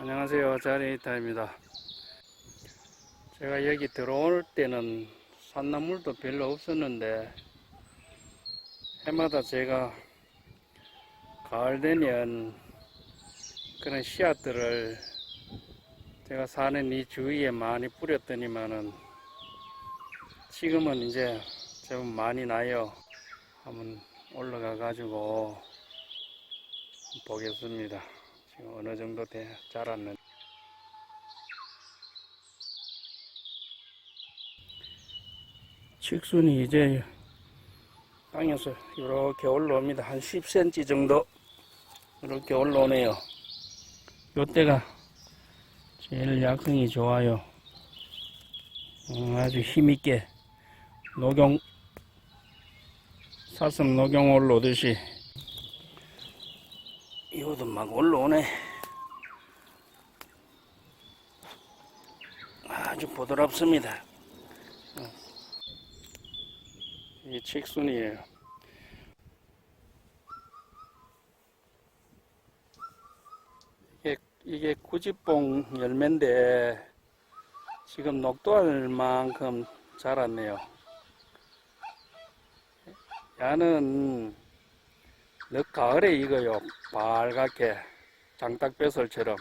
안녕하세요. 자리타입니다. 제가 여기 들어올 때는 산나물도 별로 없었는데 해마다 제가 가을 되면 그런 씨앗들을 제가 사는 이 주위에 많이 뿌렸더니만은 지금은 이제 제법 많이 나요. 한번 올라가 가지고 보겠습니다. 지금 어느 정도 돼 자랐는. 칡순이 이제 땅에서 이렇게 올라옵니다. 한 10cm 정도 이렇게 올라오네요. 요때가 제일 약성이 좋아요. 음, 아주 힘있게 녹용 사슴 녹용 올라오듯이 이것도 막 올라오네. 아주 부드럽습니다. 어. 이 칡순이에요. 이게, 이게 구지뽕 열매인데 지금 녹도할 만큼 자랐네요. 야는 늦 가을에 익어요. 빨갛게 장닭배설처럼.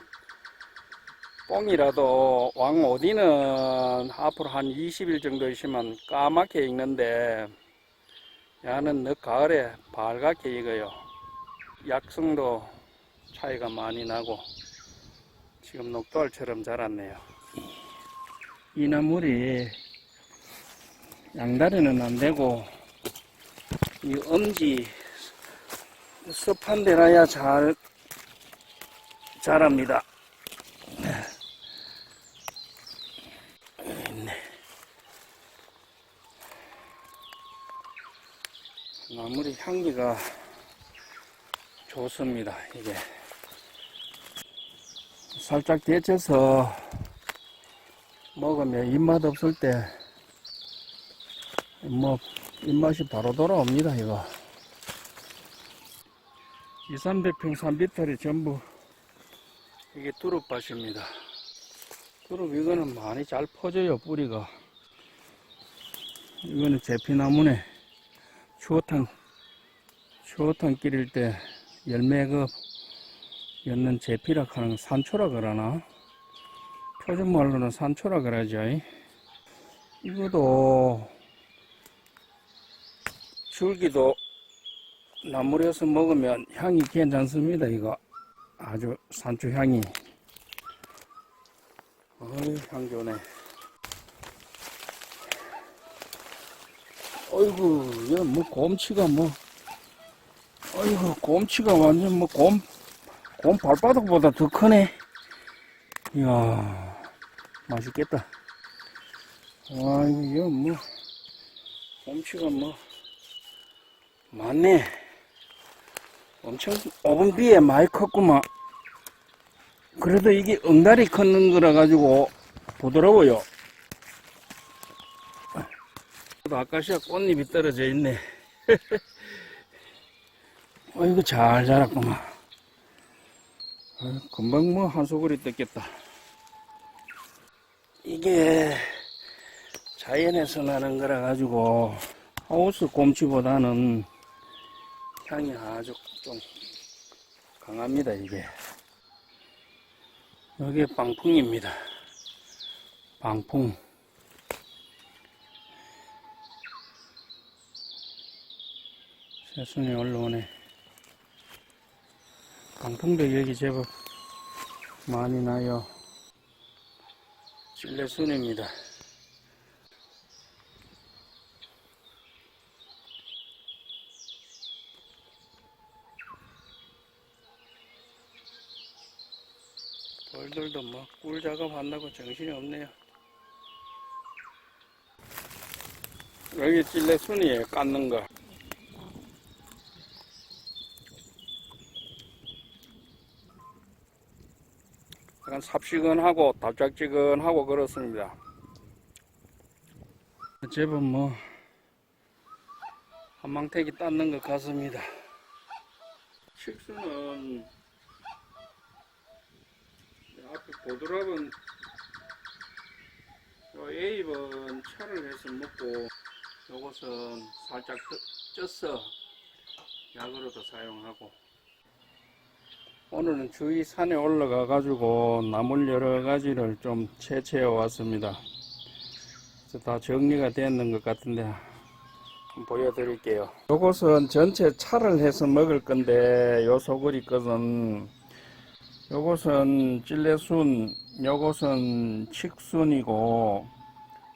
뽕이라도 왕 오디는 앞으로 한 20일 정도 있으면 까맣게 익는데 야는 늦 가을에 빨갛게 익어요. 약성도 차이가 많이 나고 지금 녹돌처럼 자랐네요. 이 나물이 양다리는 안 되고 이 엄지 습한 데라야 잘 자랍니다. 있네. 나물이 향기가 좋습니다. 이게 살짝 데쳐서 먹으면 입맛 없을 때 뭐 입맛이 바로 돌아옵니다. 이거 2, 300평 산비탈이 전부 이게 두릅밭입니다. 두릅 이거는 많이 잘 퍼져요 뿌리가. 이거는 제피나무네. 추어탕 추어탕 끼릴 때 열매 그 였는 제피라 하는 산초라 그러나? 표준 말로는 산초라 그러죠 이거도 줄기도 나물에서 먹으면 향이 괜찮습니다 이거. 아주 산초 향이. 어이 향 좋네. 어이구 얘뭐 곰치가 뭐. 어이구 곰치가 완전 뭐 곰 곰 발바닥보다 더 크네. 이야 맛있겠다. 아이고 이거 뭐 곰치가 뭐 많네 엄청 오븐 비에 많이 컸구만. 그래도 이게 엉다리 컸는 거라 가지고 또 아카시아 꽃잎이 떨어져 있네. 어이구 잘 자랐구만. 아유, 금방 뭐 한 소굴이 뜯겠다. 이게 자연에서 나는 거라 가지고 하우스 곰치보다는 향이 아주 좀 강합니다 이게. 여기 방풍입니다. 방풍. 새순이 올라오네. 방풍도 여기 제법 많이 나요. 찔레순입니다 돌들도 뭐 꿀 작업한다고 정신이 없네요. 여기 찔레 순이에요, 깎는 거. 약간 삽시근하고 달짝지근하고 그렇습니다. 제법 뭐 한망태기 땄는 것 같습니다. 식수는 고드랍은 요 A번 차를 해서 먹고 요것은 살짝 쪄- 쪄서 약으로도 사용하고 오늘은 주위 산에 올라가 가지고 나물 여러 가지를 좀 채취해 왔습니다. 다 정리가 됐는 것 같은데 보여드릴게요. 요것은 전체 차를 해서 먹을 건데 요 소그리 것은 요것은 찔레순, 요것은 칡순이고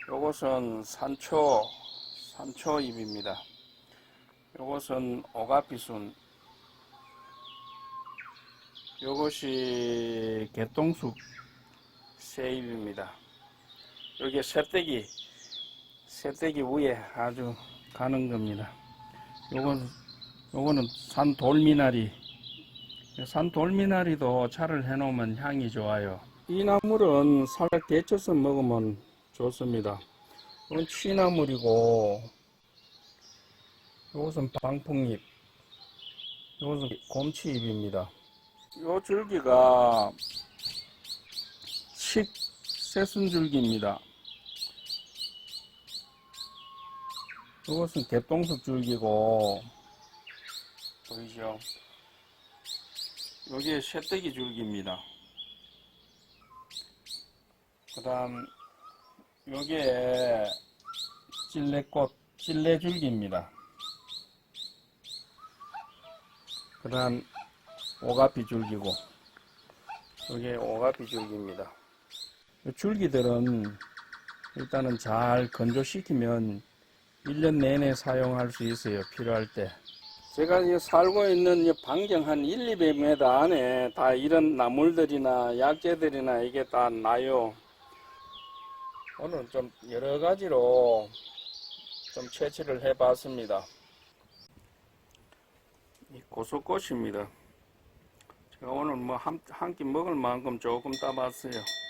요것은 산초, 산초잎입니다. 요것은 오가피순, 요것이 개똥쑥 새잎입니다. 여기 새떼기, 새떼기 위에 아주 가는 겁니다. 요건, 요거는 산 돌미나리. 산 돌미나리도 차를 해놓으면 향이 좋아요. 이 나물은 살짝 데쳐서 먹으면 좋습니다. 이건 취나물이고, 이것은 방풍잎, 이것은 곰치잎입니다. 요 줄기가 칡 새순줄기입니다. 이것은 개똥석 줄기고, 보이죠? 여기에 새떼기 줄기입니다. 그 다음, 여기에 찔레꽃, 찔레줄기입니다. 그 다음, 오가피 줄기고, 여기에 오가피 줄기입니다. 이 줄기들은 일단은 잘 건조시키면 1년 내내 사용할 수 있어요. 필요할 때. 제가 이 살고 있는 이 반경 한 1, 200m 안에 다 이런 나물들이나 약재들이나 이게 다 나요. 오늘 좀 여러 가지로 좀 채취를 해 봤습니다. 이 고소꽃입니다. 제가 오늘 뭐 한, 한끼 먹을 만큼 조금 따봤어요.